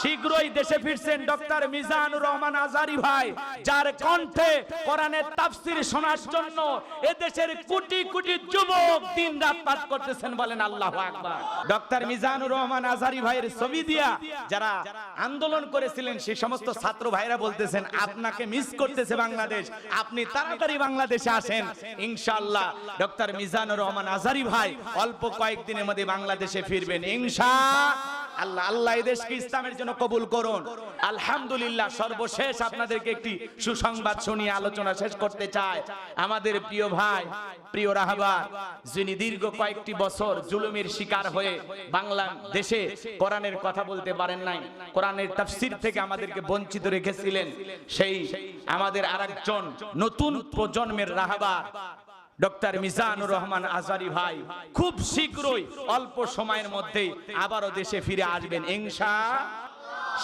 শীঘ্রই দেশে ফিরছেন ডক্টর মিজানুর রহমান আজারি ভাই, যার কণ্ঠে কোরআনের তাফসির শোনার জন্য এ দেশের কোটি কোটি যুবক দিন রাত পাঠ করতেছেন বলেন আল্লাহু আকবার। ডক্টর মিজানুর রহমান আজারি ভাইয়ের ছবি দিয়া যারা আন্দোলন করেছিলেন, সেই সমস্ত ছাত্র ভাইরা বলতেছেন, আপনাকে মিস করতেছে বাংলাদেশ, আপনি তাড়াতাড়ি বাংলাদেশে আসেন। ইনশাআল্লাহ, ডক্টর মিজানুর রহমান আজারি ভাই, অল্প কয়েকদিনের মধ্যে বাংলাদেশে ফিরবেন। ইনশা আল্লাহ আল্লাহ এই দেশকে ইসলামের জন্য কবুল করুন। আলহামদুলিল্লাহ, সর্বশেষ আপনাদেরকে একটি সুসংবাদ শুনিয়ে আলোচনা শেষ করতে চাই। আমাদের প্রিয় ভাই, প্রিয় রাহাবার, যিনি দীর্ঘ কয়েকটি বছর জুলুমের শিকার হয়ে বাংলাদেশে কোরআনের কথা বলতে পারেন নাই, কোরআনের তাফসির থেকে আমাদেরকে বঞ্চিত রেখেছিলেন। সেই আমাদের আরেকজন নতুন প্রজন্মের রাহাবার ডক্টর মিজানুর রহমান আজারি ভাই, খুব শীঘ্রই, অল্প সময়ের মধ্যে আবারও দেশে ফিরে আসবেন, ইনশা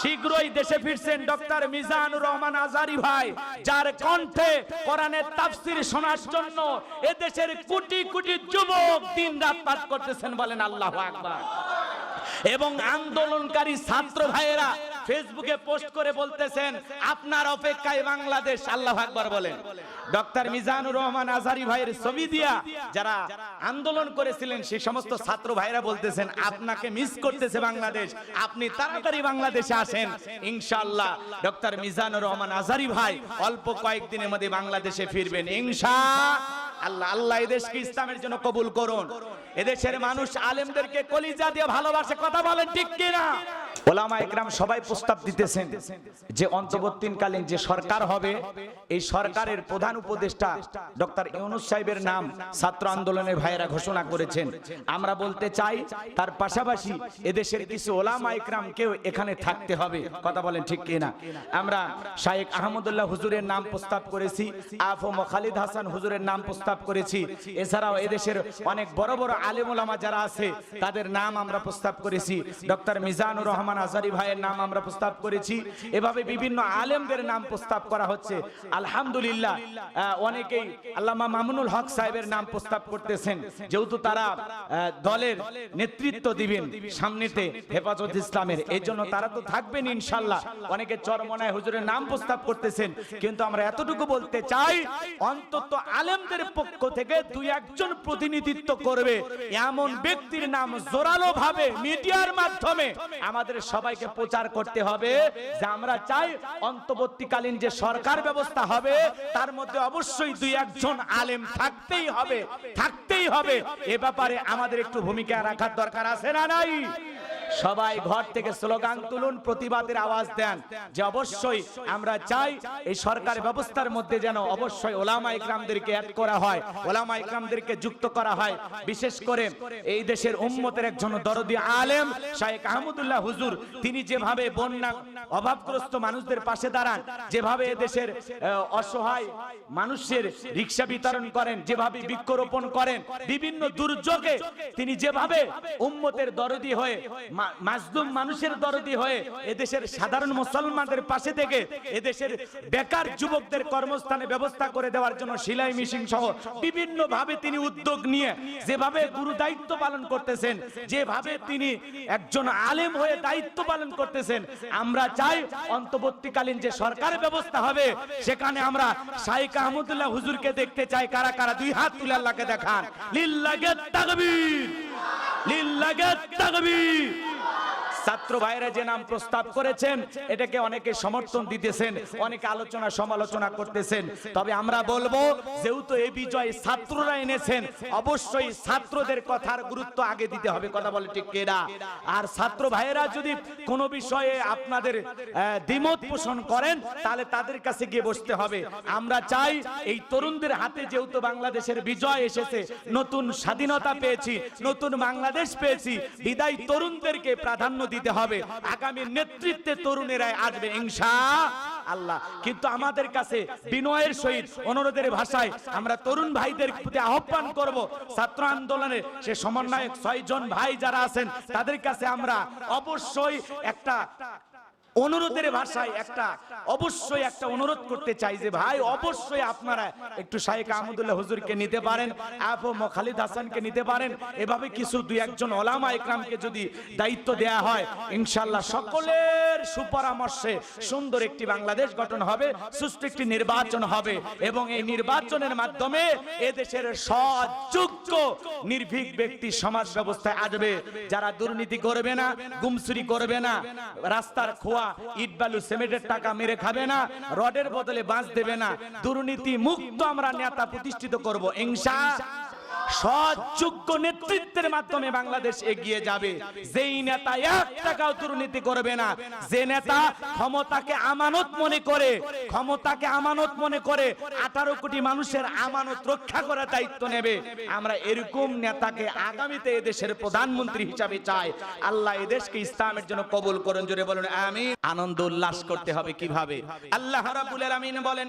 শীঘ্রই দেশে ফিরছেন ডক্টর মিজানুর রহমান আজারি ভাই, যার কণ্ঠে কোরআনের তাফসির শোনার জন্য এ দেশের কোটি কোটি যুবক দিন রাত পাঠ করতেছেন বলেন আল্লাহু আকবার। এবং আন্দোলনকারী ছাত্র ভাইয়েরা ফেসবুকে পোস্ট করে বলতেছেন, আপনার অপেক্ষায় বাংলাদেশ আল্লাহ আকবার বলেন। ডক্টর মিজানুর রহমান আজারি ভাইয়ের ছবি দিয়া যারা আন্দোলন করেছিলেন, সেই সমস্ত ছাত্র ভাইরা বলতেছেন, আপনাকে মিস করতেছে বাংলাদেশ, আপনি তাড়াতাড়ি বাংলাদেশে আসেন ইনশাআল্লাহ। ডক্টর মিজানুর রহমান আজারি ভাই, অল্প কয়েকদিনের মধ্যে বাংলাদেশে ফিরবেন ইনশা আল্লাহ আল্লাহ এই দেশকে ইসলামের জন্য কবুল করুন। এদেশের মানুষ আলেমদেরকে কলিজা দিয়ে ভালোবাসে, কথা বলেন ঠিক কিনা? ওলামা একরাম সবাই প্রস্তাব দিতেছেন যে অন্তর্বর্তীকালীন যে সরকার হবে, এই সরকারের প্রধান উপদেষ্টা ডক্টর ইউনুস সাহেবের নাম ছাত্র আন্দোলনের ভাইয়েরা ঘোষণা করেছেন। আমরা বলতে চাই, তার পাশাপাশি এদেশের কিছু ওলামা একরামকেও এখানে থাকতে হবে। কথা বলেন ঠিক কিনা? আমরা শায়েক আহমদুল্লাহ হুজুরের নাম প্রস্তাব করেছি আফম খালিদ হাসান হুজুরের নাম প্রস্তাব করেছি। এছাড়াও এদেশের অনেক বড় বড় আলেম ওলামা যারা আছে, তাদের নাম আমরা প্রস্তাব করেছি। ডক্টর মিজানুর রহমান আজারি ভাইয়ের নাম আমরা প্রস্তাব করেছি। এভাবে বিভিন্ন আলেমদের নাম প্রস্তাব করা হচ্ছে। আলহামদুলিল্লাহ অনেকেই আল্লামা মামুনুল হক সাহেবের নাম প্রস্তাব করতেছেন। যেহেতু তারা দলের নেতৃত্ব দিবেন সামনেতে হেফাজত ইসলামের। এই জন্য তারা তো থাকবেন ইনশাল্লাহ। অনেকে চরমনায় হুজুরের নাম প্রস্তাব করতেছেন। কিন্তু আমরা এতটুকু বলতে চাই, অন্তত আলেমদের পক্ষ থেকে দুই একজন প্রতিনিধিত্ব করবে। এমন ব্যক্তির নাম জোরালো ভাবে মিডিয়ার মাধ্যমে আমাদের সবাইকে প্রচার করতে হবে যে আমরা চাই অন্তর্বর্তীকালীন যে সরকার ব্যবস্থা হবে, তার মধ্যে অবশ্যই দুই একজন আলেম থাকতেই হবে থাকতেই হবে। এ ব্যাপারে আমাদের একটু ভূমিকা রাখার দরকার আছে না নাই? সবাই ঘর থেকে স্লোগান তুলুন, প্রতিবাদের আওয়াজ দেন যে অবশ্যই আমরা চাই এই সরকার ব্যবস্থার মধ্যে যেন অবশ্যই ওলামা ইকরামদেরকে অ্যাড করা হয়, ওলামা ইকরামদেরকে যুক্ত করা হয়। বিশেষ করে এই দেশের উম্মতের একজন দরদি আলেম শাহেক আহমদুল্লাহ হুজুর, তিনি যেভাবে বন্যা, অভাবগ্রস্ত মানুষদের পাশে দাঁড়ান, যেভাবে দেশের অসহায় মানুষের রিক্সা বিতরণ করেন, যেভাবে বৃক্ষরোপণ করেন, বিভিন্ন দুর্যোগে তিনি যেভাবে উম্মতের দরদি হয়ে মাজলুম মানুষের দরদি হয়ে এদেশের সাধারণ মুসলমানদের পাশে থেকে এদেশের বেকার যুবকদের কর্মস্থানে ব্যবস্থা করে দেওয়ার জন্য সিলাই মেশিন সহ বিভিন্ন ভাবে তিনি উদ্যোগ নিয়ে যেভাবে গুরু দায়িত্ব পালন করতেছেন, যেভাবে তিনি একজন আলেম হয়ে দায়িত্ব পালন করতেছেন, আমরা চাই অন্তর্বর্তীকালীন যে সরকার ব্যবস্থা হবে, সেখানে আমরা শাইখ আহমদুল্লাহ হুজুরকে দেখতে চাই, কারা কারা দুই হাত তুলে আল্লাহকে দেখান। লিল্লাগে তাকবীর! লিল্লাগে তাকবীর! ছাত্র ভাইরা যে নাম প্রস্তাব করেছেন, এটাকে অনেকে সমর্থন দিতেছেন, অনেকে আলোচনা সমালোচনা করতেছেন। তবে আমরা বলব, যেহেতু এই বিজয় ছাত্ররা এনেছেন, অবশ্যই ছাত্রদের কথার গুরুত্ব আগে দিতে হবে। কথা বলে ঠিক কেনা আর ছাত্র ভাইয়েরা যদি কোনো বিষয়ে আপনাদের দ্বিমত পোষণ করেন, তাহলে তাদের কাছে গিয়ে বসতে হবে। আমরা চাই এই তরুণদের হাতে যেহেতু বাংলাদেশের বিজয় এসেছে, নতুন স্বাধীনতা পেয়েছি, নতুন বাংলাদেশ পেয়েছি, বিদায় তরুণদেরকে প্রাধান্য দিতে হবে। আগামী নেতৃত্বে তরুণেরাই আসবে ইংসা আল্লাহ। কিন্তু আমাদের কাছে বিনয়ের সহিত, অনুরোধের ভাষায় আমরা তরুণ ভাইদের প্রতি আহ্বান করব, ছাত্র আন্দোলনে সে সমন্বয়ক ছয়জন ভাই যারা আছেন, তাদের কাছে আমরা অবশ্যই একটা অনুরোধের ভাষায় একটা, অবশ্যই একটা অনুরোধ করতে চাই যে ভাই, অবশ্যই আপনারা একটু শাহেক আহমদুল্লাহ হুজুরকে নিতে পারেন আপ খালিদ হাসানকে নিতে পারেন। এভাবে কিছু দুই একজন ওলামা ইকরামকে যদি দায়িত্ব দেয়া হয় ইনশাল্লাহ সকলের সুপরামর্শে সুন্দর একটি বাংলাদেশ গঠন হবে, সুষ্ঠু একটি নির্বাচন হবে এবং এই নির্বাচনের মাধ্যমে এদেশের সযোগ্য নির্ভীক ব্যক্তি সমাজ ব্যবস্থায় আসবে। যারা দুর্নীতি করবে না গুমসুরি করবে না, রাস্তার খোয়া ইট বালু সিমেন্টের টাকা মেরে খাবে না, রডের বদলে বাঁশ দেবে না, দুর্নীতি মুক্ত আমরা নেতা প্রতিষ্ঠিত করব, ইনশা সৎযোগ্য নেতৃত্বের মাধ্যমে বাংলাদেশ এগিয়ে যাবে। যেই নেতা এক টাকাও দুর্নীতি করবে না, যে নেতা ক্ষমতাকে আমানত মনে করে, ক্ষমতাকে আমানত মনে করে, আঠারো কোটি মানুষের আমানত রক্ষা করার দায়িত্ব নেবে। আমরা এরকম নেতাকে আগামীতে এদেশের প্রধানমন্ত্রী হিসাবে চাই। আল্লাহ এদেশকে ইসলামের জন্য কবুল করুন, জোরে বলুন আমি আনন্দ উল্লাস করতে হবে কীভাবে? আল্লাহ রাব্বুল আলামিন বলেন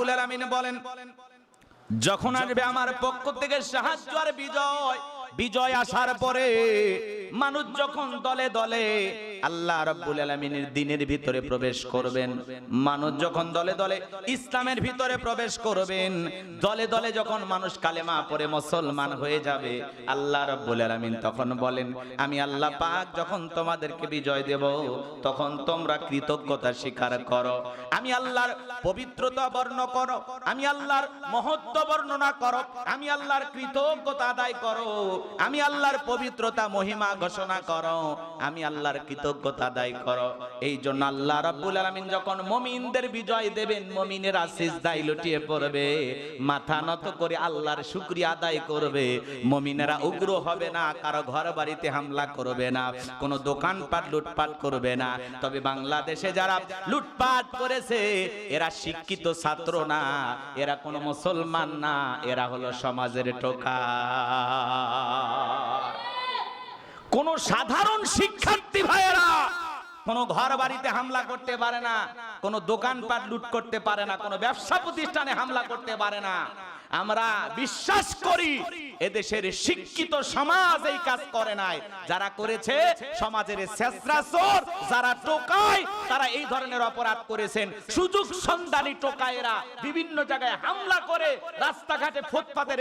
রাব্বুল আলামিন বলেন যখন আসবে আমার পক্ষ থেকে সাহায্য আর বিজয় বিজয় আসার পরে মানুষ যখন দলে দলে আল্লাহ রাব্বুল আলামিনের দিনের ভিতরে প্রবেশ করবেন, মানুষ যখন দলে দলে ইসলামের ভিতরে প্রবেশ করবেন, দলে দলে যখন মানুষ কালেমা পড়ে মুসলমান হয়ে যাবে, আল্লাহ রাব্বুল আলামিন তখন বলেন, আমি আল্লাহ পাক যখন তোমাদেরকে বিজয় দেব, তখন তোমরা কৃতজ্ঞতা স্বীকার করো। আমি আল্লাহর পবিত্রতা বর্ণ করো, আমি আল্লাহর মহত্ব বর্ণনা করো, আমি আল্লাহর কৃতজ্ঞতা আদায় করো, আমি আল্লাহর পবিত্রতা মহিমা ঘোষণা করো, আমি আল্লাহর কৃতজ্ঞতা আদায় করো। এই জন্য আল্লাহ রাব্বুল আলামিন যখন মুমিনদের বিজয় দেবেন, মুমিনেরা সিজদায় লুটিয়ে পড়বে, মাথা নত করে আল্লাহর শুকরিয়া আদায় করবে। মুমিনেরা উগ্র হবে না, কারও ঘর বাড়িতে হামলা করবে না, কোনো দোকানপাট লুটপাট করবে না। তবে বাংলাদেশে যারা লুটপাট করেছে, এরা শিক্ষিত ছাত্র না, এরা কোনো মুসলমান না, এরা হলো সমাজের টোকা। কোন সাধারণ শিক্ষার্থী ভাইয়েরা, কোন ঘর বাড়িতে হামলা করতে পারে না, কোন দোকানপাট লুট করতে পারে না, কোন ব্যবসা প্রতিষ্ঠানে হামলা করতে পারে না। আমরা বিশ্বাস করি, এদেশের শিক্ষিত সমাজ এই কাজ করে নাই। যারা করেছে, সমাজের শেষরাসর, যারা টোকায়, তারা এই ধরনের অপরাধ করেছেন। সুযোগ সন্ধানী টোকায়েরা বিভিন্ন জায়গায় হামলা করে, রাস্তাঘাটে ফুটপাতে